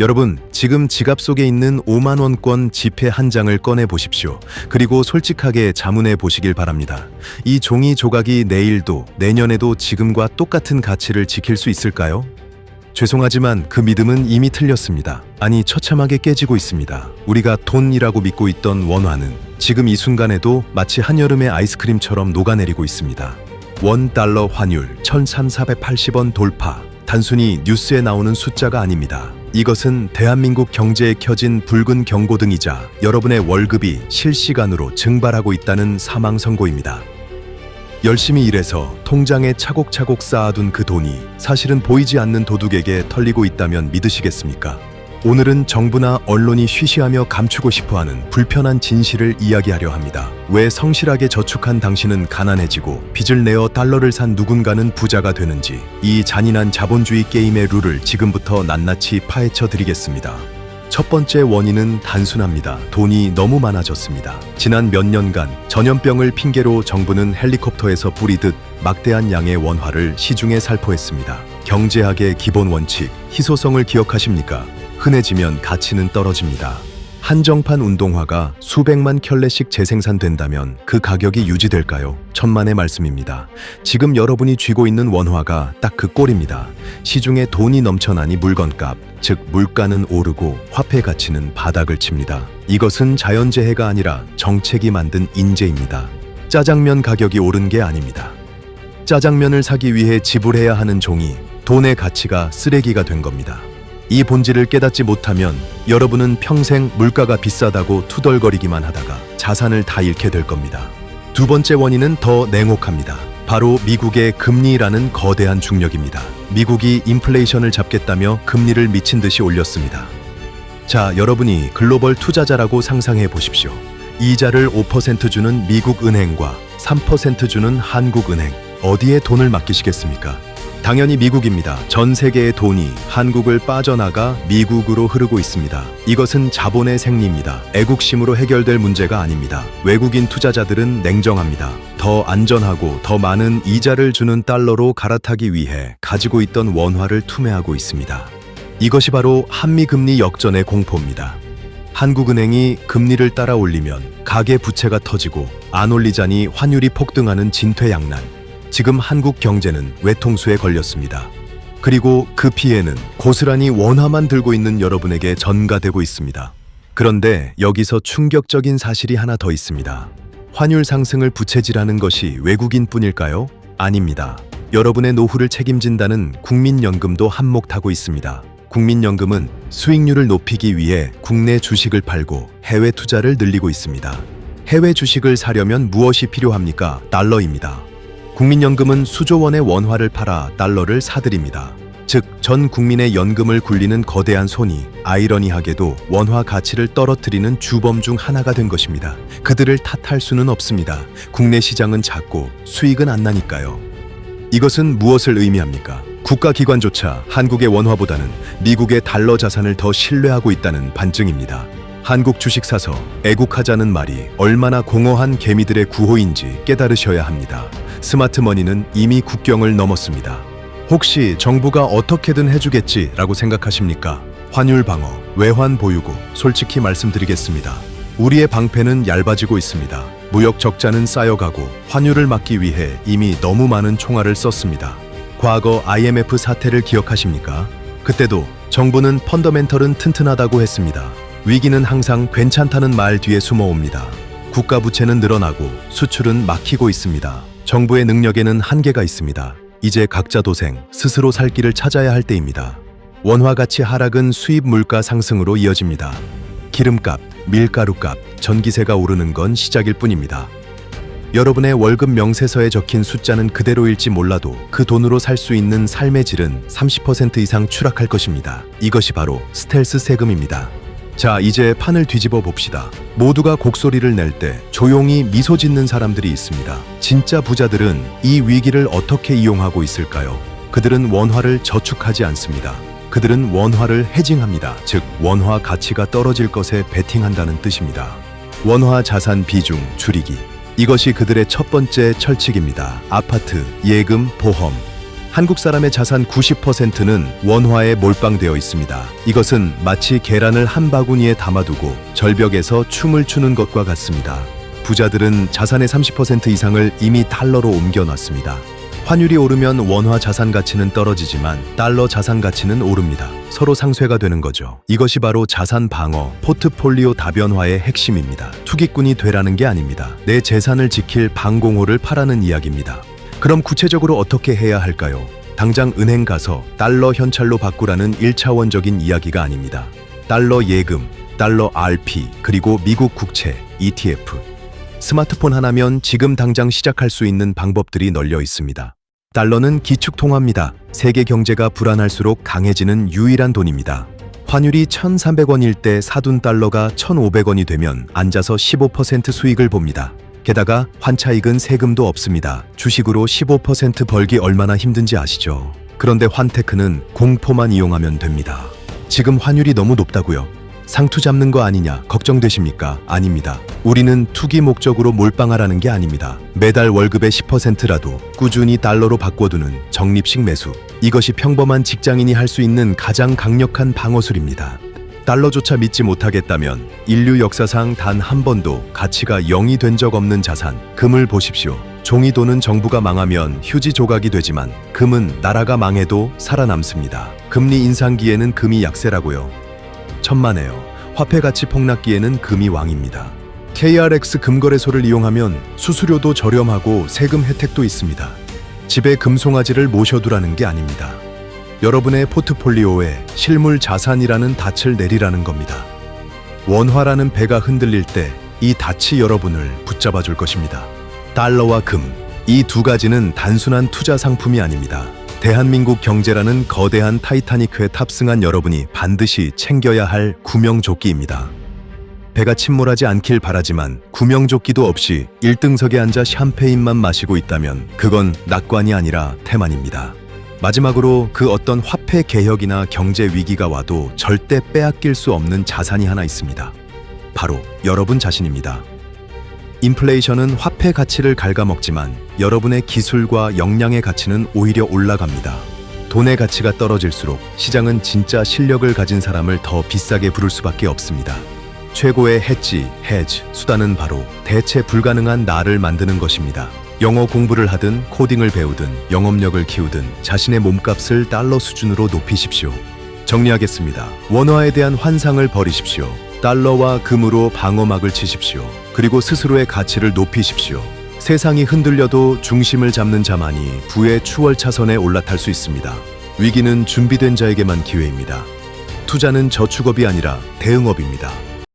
여러분, 지금 지갑 속에 있는 5만원권 지폐 한 장을 꺼내 보십시오. 그리고 솔직하게 자문해 보시길 바랍니다. 이 종이 조각이 내일도, 내년에도 지금과 똑같은 가치를 지킬 수 있을까요? 죄송하지만 그 믿음은 이미 틀렸습니다. 아니, 처참하게 깨지고 있습니다. 우리가 돈이라고 믿고 있던 원화는 지금 이 순간에도 마치 한여름의 아이스크림처럼 녹아내리고 있습니다. 원 달러 환율 1380원 돌파. 단순히 뉴스에 나오는 숫자가 아닙니다. 이것은 대한민국 경제에 켜진 붉은 경고등이자 여러분의 월급이 실시간으로 증발하고 있다는 사망 선고입니다. 열심히 일해서 통장에 차곡차곡 쌓아둔 그 돈이 사실은 보이지 않는 도둑에게 털리고 있다면 믿으시겠습니까? 오늘은 정부나 언론이 쉬쉬하며 감추고 싶어하는 불편한 진실을 이야기하려 합니다. 왜 성실하게 저축한 당신은 가난해지고 빚을 내어 달러를 산 누군가는 부자가 되는지 이 잔인한 자본주의 게임의 룰을 지금부터 낱낱이 파헤쳐 드리겠습니다. 첫 번째 원인은 단순합니다. 돈이 너무 많아졌습니다. 지난 몇 년간 전염병을 핑계로 정부는 헬리콥터에서 뿌리듯 막대한 양의 원화를 시중에 살포했습니다. 경제학의 기본 원칙, 희소성을 기억하십니까? 흔해지면 가치는 떨어집니다. 한정판 운동화가 수백만 켤레씩 재생산된다면 그 가격이 유지될까요? 천만의 말씀입니다. 지금 여러분이 쥐고 있는 원화가 딱 그 꼴입니다. 시중에 돈이 넘쳐나니 물건값, 즉 물가는 오르고 화폐 가치는 바닥을 칩니다. 이것은 자연재해가 아니라 정책이 만든 인재입니다. 짜장면 가격이 오른 게 아닙니다. 짜장면을 사기 위해 지불해야 하는 종이 돈의 가치가 쓰레기가 된 겁니다. 이 본질을 깨닫지 못하면 여러분은 평생 물가가 비싸다고 투덜거리기만 하다가 자산을 다 잃게 될 겁니다. 두 번째 원인은 더 냉혹합니다. 바로 미국의 금리라는 거대한 중력입니다. 미국이 인플레이션을 잡겠다며 금리를 미친 듯이 올렸습니다. 자, 여러분이 글로벌 투자자라고 상상해 보십시오. 이자를 5% 주는 미국 은행과 3% 주는 한국 은행. 어디에 돈을 맡기시겠습니까? 당연히 미국입니다. 전 세계의 돈이 한국을 빠져나가 미국으로 흐르고 있습니다. 이것은 자본의 생리입니다. 애국심으로 해결될 문제가 아닙니다. 외국인 투자자들은 냉정합니다. 더 안전하고 더 많은 이자를 주는 달러로 갈아타기 위해 가지고 있던 원화를 투매하고 있습니다. 이것이 바로 한미 금리 역전의 공포입니다. 한국은행이 금리를 따라 올리면 가계 부채가 터지고 안 올리자니 환율이 폭등하는 진퇴양난. 지금 한국 경제는 외통수에 걸렸습니다. 그리고 그 피해는 고스란히 원화만 들고 있는 여러분에게 전가되고 있습니다. 그런데 여기서 충격적인 사실이 하나 더 있습니다. 환율 상승을 부채질하는 것이 외국인뿐일까요? 아닙니다. 여러분의 노후를 책임진다는 국민연금도 한몫 타고 있습니다. 국민연금은 수익률을 높이기 위해 국내 주식을 팔고 해외 투자를 늘리고 있습니다. 해외 주식을 사려면 무엇이 필요합니까? 달러입니다. 국민연금은 수조 원의 원화를 팔아 달러를 사들입니다. 즉, 전 국민의 연금을 굴리는 거대한 손이 아이러니하게도 원화 가치를 떨어뜨리는 주범 중 하나가 된 것입니다. 그들을 탓할 수는 없습니다. 국내 시장은 작고 수익은 안 나니까요. 이것은 무엇을 의미합니까? 국가기관조차 한국의 원화보다는 미국의 달러 자산을 더 신뢰하고 있다는 반증입니다. 한국 주식 사서 애국하자는 말이 얼마나 공허한 개미들의 구호인지 깨달으셔야 합니다. 스마트머니는 이미 국경을 넘었습니다. 혹시 정부가 어떻게든 해주겠지라고 생각하십니까? 환율 방어, 외환 보유고, 솔직히 말씀드리겠습니다. 우리의 방패는 얇아지고 있습니다. 무역 적자는 쌓여가고 환율을 막기 위해 이미 너무 많은 총알을 썼습니다. 과거 IMF 사태를 기억하십니까? 그때도 정부는 펀더멘털은 튼튼하다고 했습니다. 위기는 항상 괜찮다는 말 뒤에 숨어옵니다. 국가 부채는 늘어나고 수출은 막히고 있습니다. 정부의 능력에는 한계가 있습니다. 이제 각자 도생, 스스로 살 길을 찾아야 할 때입니다. 원화 가치 하락은 수입 물가 상승으로 이어집니다. 기름값, 밀가루값, 전기세가 오르는 건 시작일 뿐입니다. 여러분의 월급 명세서에 적힌 숫자는 그대로일지 몰라도 그 돈으로 살 수 있는 삶의 질은 30% 이상 추락할 것입니다. 이것이 바로 스텔스 세금입니다. 자, 이제 판을 뒤집어 봅시다. 모두가 곡소리를 낼 때 조용히 미소 짓는 사람들이 있습니다. 진짜 부자들은 이 위기를 어떻게 이용하고 있을까요? 그들은 원화를 저축하지 않습니다. 그들은 원화를 해징합니다. 즉, 원화 가치가 떨어질 것에 베팅한다는 뜻입니다. 원화 자산 비중 줄이기. 이것이 그들의 첫 번째 철칙입니다. 아파트, 예금, 보험. 한국 사람의 자산 90%는 원화에 몰빵되어 있습니다. 이것은 마치 계란을 한 바구니에 담아두고 절벽에서 춤을 추는 것과 같습니다. 부자들은 자산의 30% 이상을 이미 달러로 옮겨놨습니다. 환율이 오르면 원화 자산 가치는 떨어지지만 달러 자산 가치는 오릅니다. 서로 상쇄가 되는 거죠. 이것이 바로 자산 방어, 포트폴리오 다변화의 핵심입니다. 투기꾼이 되라는 게 아닙니다. 내 재산을 지킬 방공호를 파라는 이야기입니다. 그럼 구체적으로 어떻게 해야 할까요? 당장 은행 가서 달러 현찰로 바꾸라는 1차원적인 이야기가 아닙니다. 달러 예금, 달러 RP, 그리고 미국 국채, ETF. 스마트폰 하나면 지금 당장 시작할 수 있는 방법들이 널려 있습니다. 달러는 기축통화입니다. 세계 경제가 불안할수록 강해지는 유일한 돈입니다. 환율이 1,300원일 때 사둔 달러가 1,500원이 되면 앉아서 15% 수익을 봅니다. 게다가 환차익은 세금도 없습니다. 주식으로 15% 벌기 얼마나 힘든지 아시죠? 그런데 환테크는 공포만 이용하면 됩니다. 지금 환율이 너무 높다고요. 상투 잡는 거 아니냐 걱정되십니까? 아닙니다. 우리는 투기 목적으로 몰빵하라는 게 아닙니다. 매달 월급의 10%라도 꾸준히 달러로 바꿔두는 적립식 매수. 이것이 평범한 직장인이 할 수 있는 가장 강력한 방어술입니다. 달러조차 믿지 못하겠다면 인류 역사상 단 한 번도 가치가 0이 된 적 없는 자산, 금을 보십시오. 종이 도는 정부가 망하면 휴지 조각이 되지만 금은 나라가 망해도 살아남습니다. 금리 인상기에는 금이 약세라고요. 천만에요. 화폐 가치 폭락기에는 금이 왕입니다. KRX 금거래소를 이용하면 수수료도 저렴하고 세금 혜택도 있습니다. 집에 금송아지를 모셔두라는 게 아닙니다. 여러분의 포트폴리오에 실물 자산이라는 닻을 내리라는 겁니다. 원화라는 배가 흔들릴 때 이 닻이 여러분을 붙잡아 줄 것입니다. 달러와 금, 이 두 가지는 단순한 투자 상품이 아닙니다. 대한민국 경제라는 거대한 타이타니크에 탑승한 여러분이 반드시 챙겨야 할 구명조끼입니다. 배가 침몰하지 않길 바라지만 구명조끼도 없이 1등석에 앉아 샴페인만 마시고 있다면 그건 낙관이 아니라 태만입니다. 마지막으로 그 어떤 화폐 개혁이나 경제 위기가 와도 절대 빼앗길 수 없는 자산이 하나 있습니다. 바로 여러분 자신입니다. 인플레이션은 화폐 가치를 갉아먹지만 여러분의 기술과 역량의 가치는 오히려 올라갑니다. 돈의 가치가 떨어질수록 시장은 진짜 실력을 가진 사람을 더 비싸게 부를 수밖에 없습니다. 최고의 해지, 해지, 수단은 바로 대체 불가능한 나를 만드는 것입니다. 영어 공부를 하든 코딩을 배우든 영업력을 키우든 자신의 몸값을 달러 수준으로 높이십시오. 정리하겠습니다. 원화에 대한 환상을 버리십시오. 달러와 금으로 방어막을 치십시오. 그리고 스스로의 가치를 높이십시오. 세상이 흔들려도 중심을 잡는 자만이 부의 추월차선에 올라탈 수 있습니다. 위기는 준비된 자에게만 기회입니다. 투자는 저축업이 아니라 대응업입니다.